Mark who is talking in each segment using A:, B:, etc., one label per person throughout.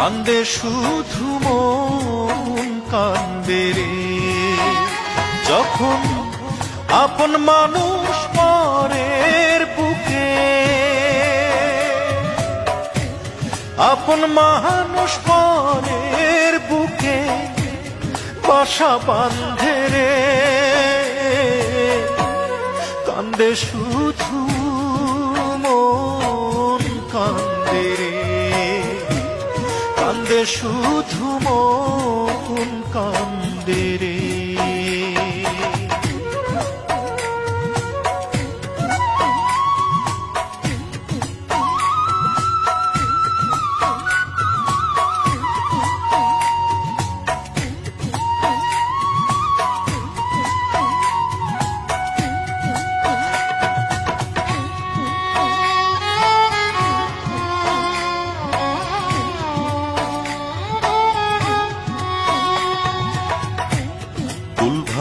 A: কান্দে শুধু মন, কান্দে রে। যখন আপন মানুষ পরের বুকে, আপন মানুষ পরের বুকে বাসা বাঁধে রে। কান্দে শুধু শুধু মন।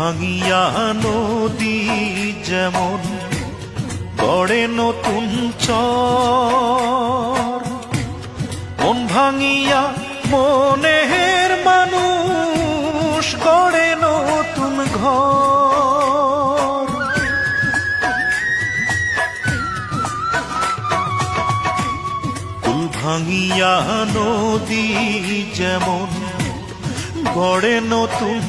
A: ভাঙিয়া নদী যেমন গড়ে নতুন চর। মন ভাঙিয়া মনের মানুষ গড়ে নতুন ঘর। কুল ভাঙিয়া নদী যেমন গড়ে নতুন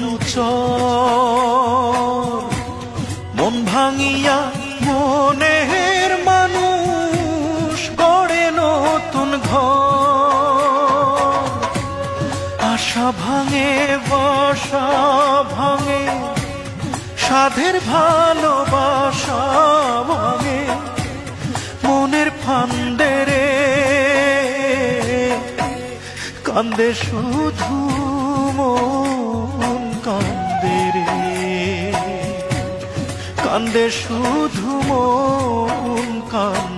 A: মন ভাঙিয়া মনের মানুষ গড়ে নতুন ঘর। আশা ভাঙে বাসা ভাঙে সাধের ভালোবাসা ভাঙে, মনের ফান্দে রে। কান্দে শুধু মন কান্দে রে। কান্দে শুধু মন কান্দে।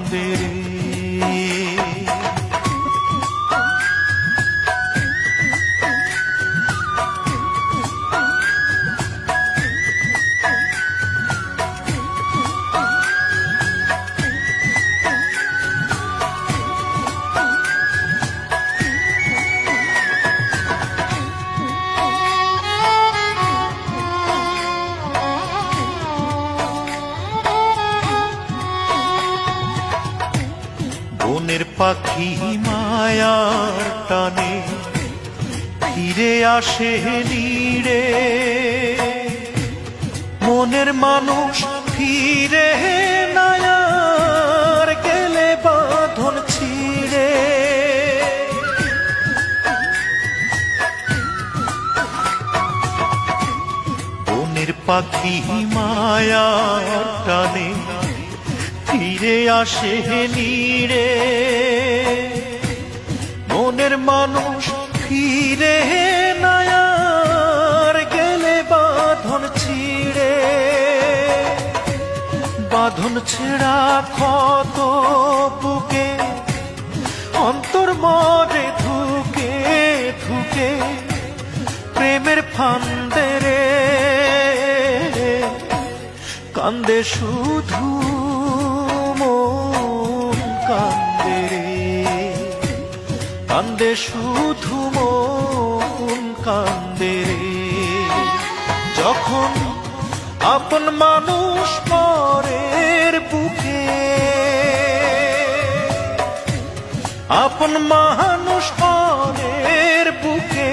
A: পাখি মায়ার টানে, ফিরে আসে নিড়ে। মনের মানুষ ফিরে নায়ার গেলে বাঁধন ছিড়ে। বনের পাখি মায়ার টানে ফিরে আসে নিড়ে মনের মানুষ ফিরে নায়ার, গেলে বাঁধন ছিড়ে। বাঁধন ছেঁড়া ক্ষত বুকে, অন্তর মরে ধুকে ধুকে, প্রেমের ফান্দে রে। কান্দে শুধু কান্দে কান্দে শুধু মন, কান্দে রে। যখন আপন মানুষ পরের বুকে, আপন মানুষ পরের বুকে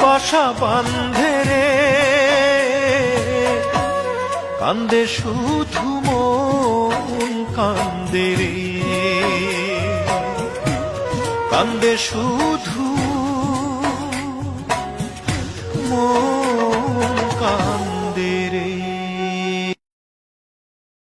A: বাসা বান্ধে কান্দে শুধু মন কান্দে রে। কান্দে শুধু